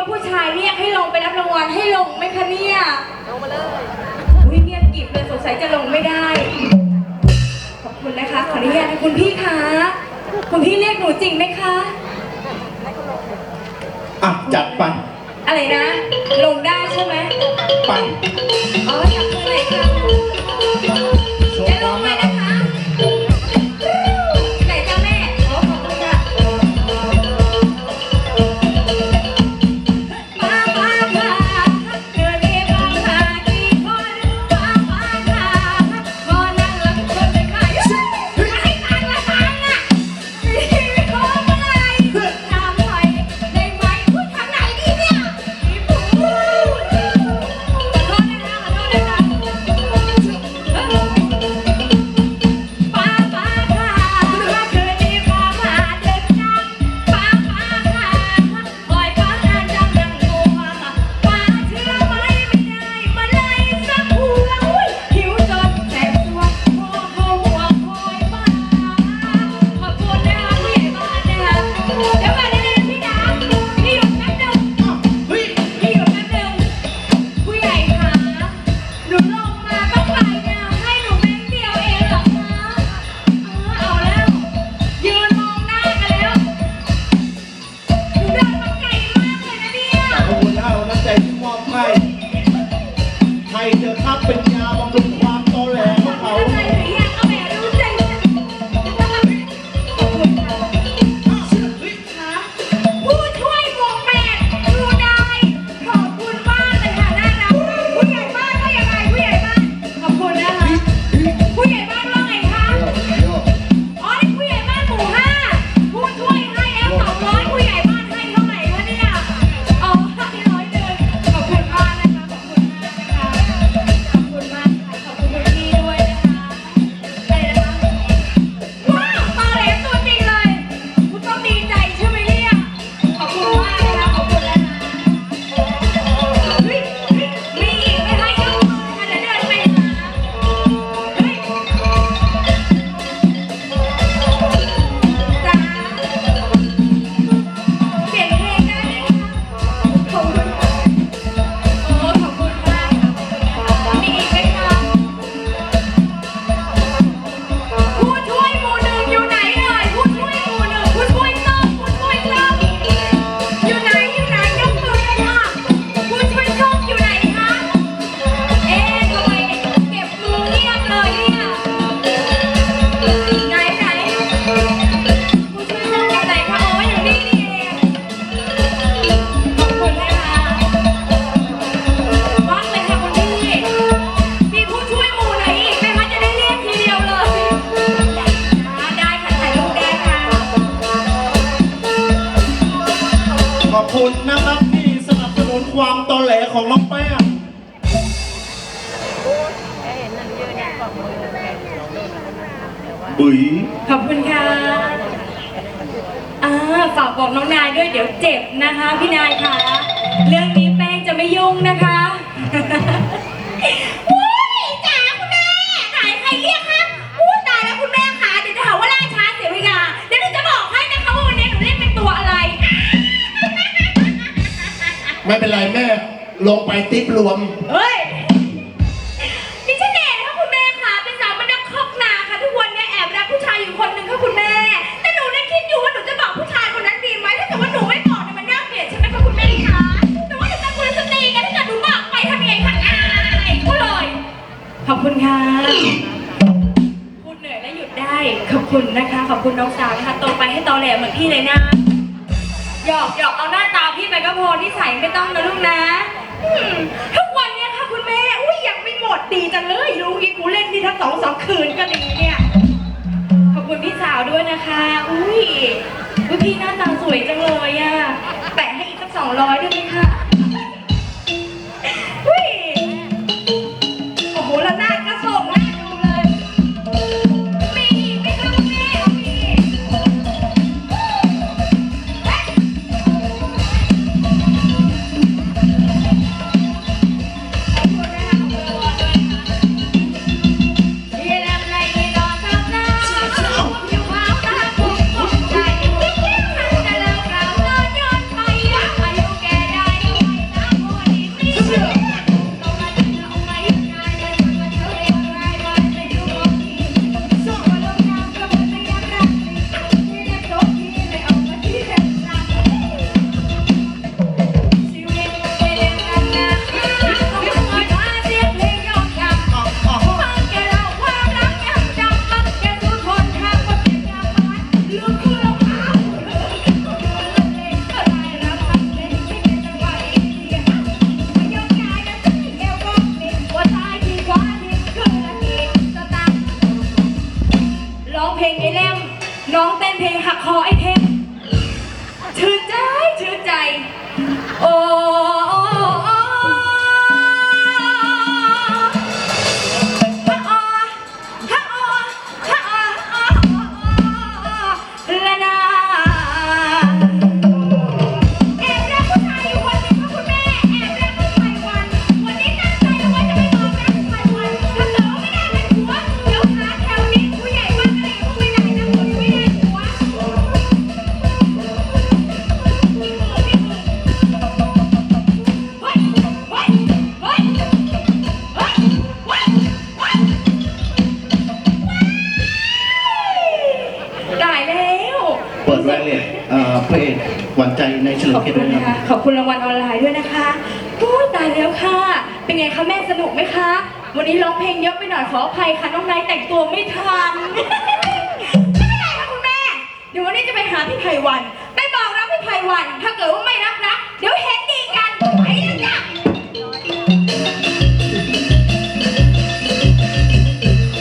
ว่าผู้ชายเรียกให้ลงไปรับรางวัลให้ลงไหมคะเนี่ยลงมาเลยอุ้ยเงียบกริบเลยสงสัยจะลงไม่ได้ ขอบคุณนะคะ ขออนุญาตนะคุณพี่คะคุณพี่เรียกหนูจริงไหมคะ อะจัดไปอะไรนะ ลงได้ใช่ไหมไปอ๋อจับมือไหนอยค่ะ แหลของน้องแป้งบุ๋ยขอบคุณค่ะอ่าฝากบอกน้องนายด้วยเดี๋ยวเจ็บนะคะ พี่นายค่ะ เรื่องนี้แป้งจะไม่ยุ่งนะคะ รวม เฮ้ย ดิฉันเองนะคะคุณแม่ค่ะ เป็นสาวบ้านนอกคอกนาค่ะ ทุกวันเนี้แอบรักผู้ชายอยู่คนหนึ่งค่ะคุณแม่ แต่หนูได้คิดอยู่ว่าหนูจะบอกผู้ชายคนนั้นดีไหมถ้าเกิดว่าหนูไม่บอกเนี่ยมันน่าเกลียดใช่ไหมคะคุณแม่คะ แต่ว่าหนูเป็นกุลสตรีไงถ้าเกิดหนูบอกไปทำยังไงคะอายเขาเลย ขอบคุณค่ะ พูดเหนื่อยและหยุดได้ ขอบคุณนะคะ ขอบคุณน้องสาวนะคะโตไปให้ตอแหลเหมือนพี่เลยนะ หยอกหยอกเอาหน้าตาพี่ไปก็พอที่ใส่ไม่ต้องนะลูกนะ อืมทุกวันเนี้ยค่ะคุณแม่ อุ้ยยังไม่หมดดีจังเลยรู้อีกกูเล่นนี่ทั้งสองสองคืนก็ดีเนี่ย ขอบคุณพี่สาวด้วยนะคะ อุ้ยอุ้ยพี่หน้าตาสวยจังเลยอะแตะให้อีกสักสองร้อยด้วยไหมคะ พระเอกหวานใจในเฉลิขมอบเกียรติคุด้วยนะคคะรับขอบคุณรางวัลออนไลน์ด้วยนะคะโอ้ตายแล้วค่ะ เป็นไงคะแม่สนุกไหมคะ วันนี้ร้องเพลงเยอะไปหน่อยขออภัยค่ะน้องไนท์แต่งตัวไม่ทัน ไม่เป็นไรค่ะคุณแม่ เดี๋ยววันนี้จะไปหาพี่ไพวันไปบอกรักพี่ไพวัน ถ้าเกิดว่าไม่รับนะ เดี๋ยวเห็น